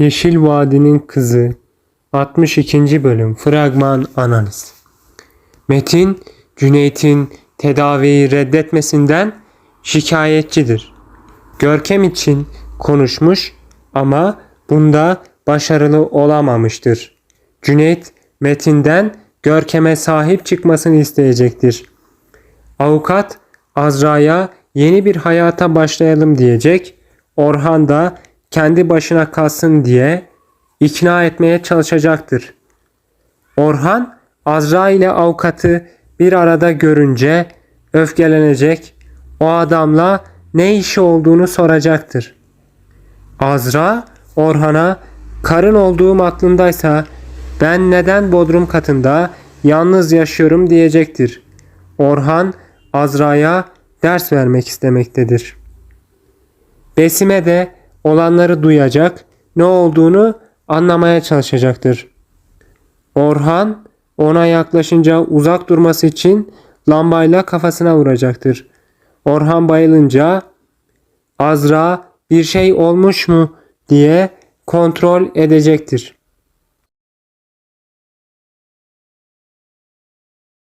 Yeşil Vadinin Kızı 62. Bölüm Fragman Analiz Metin, Cüneyt'in tedaviyi reddetmesinden şikayetçidir. Görkem için konuşmuş ama bunda başarılı olamamıştır. Cüneyt, Metin'den Görkem'e sahip çıkmasını isteyecektir. Avukat Azra'ya yeni bir hayata başlayalım diyecek. Orhan da kendi başına kalsın diye ikna etmeye çalışacaktır. Orhan Azra ile avukatı bir arada görünce öfkelenecek. O adamla ne işi olduğunu soracaktır. Azra Orhan'a karın olduğum aklındaysa ben neden bodrum katında yalnız yaşıyorum diyecektir. Orhan Azra'ya ders vermek istemektedir. Besime de olanları duyacak, ne olduğunu anlamaya çalışacaktır. Orhan ona yaklaşınca uzak durması için lambayla kafasına vuracaktır. Orhan bayılınca Azra bir şey olmuş mu diye kontrol edecektir.